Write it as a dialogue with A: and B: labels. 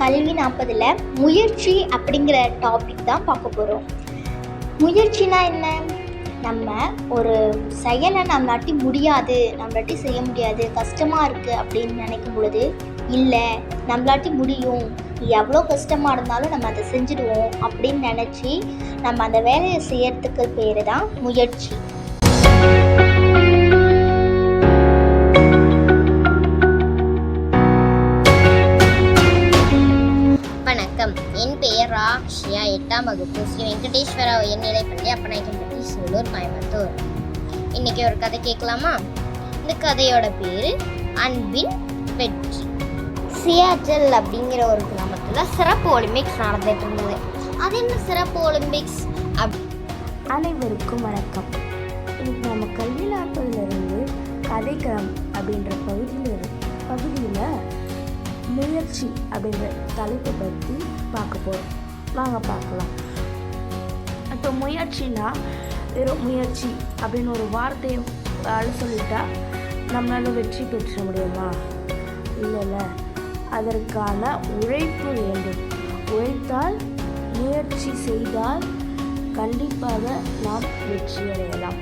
A: கல்வி நாற்பதில் முயற்சி அப்படிங்கிற டாபிக் தான் பார்க்க போகிறோம் முயற்சினா என்ன? நம்ம ஒரு செயலை நம்மளாட்டி முடியாது நம்மளாட்டி செய்ய முடியாது கஷ்டமாக இருக்குது அப்படின்னு நினைக்கும் பொழுது இல்லை நம்மளாட்டி முடியும். எவ்வளோ கஷ்டமாக இருந்தாலும் நம்ம அதை செஞ்சுடுவோம் அப்படின்னு நினச்சி நம்ம அந்த வேலையை செய்யறதுக்கு பேர் தான் முயற்சி.
B: வணக்கம். என் பெயர் ராக்ஷியா. எட்டாம் வகுப்பு ஸ்ரீ வெங்கடேஸ்வரா உயர்நிலைப்பள்ளி அப்பநாயக்கம்பட்டி சூலூர் கோயம்புத்தூர். இன்னைக்கு ஒரு கதை கேட்கலாமா? இந்த கதையோட பேர் அன்பின் வெற்றி. சியாச்சல் அப்படிங்கிற ஒரு கிராமத்தில் சிறப்பு ஒலிம்பிக்ஸ் நடந்துட்டு இருந்தது. அது என்ன சிறப்பு ஒலிம்பிக்ஸ்? அப்
C: அனைவருக்கும் வணக்கம். இன்னைக்கு நம்ம கல்வி நாற்பதுலேருந்து கதைக்களம் அப்படின்ற பகுதியில் பகுதியில் முயற்சி அப்படின்ற தலைப்பை பற்றி பார்க்க போகிறோம் வாங்க பார்க்கலாம். இப்போ முயற்சினா வெறும் முயற்சி அப்படின்னு ஒரு வார்த்தையை சொல்லிட்டா நம்மளால் வெற்றி பெற்ற முடியுமா? இல்லைல்ல. அதற்கான உழைப்பு வேண்டும். உழைத்தால் முயற்சி செய்தால் கண்டிப்பாக நாம் வெற்றி அடையலாம்.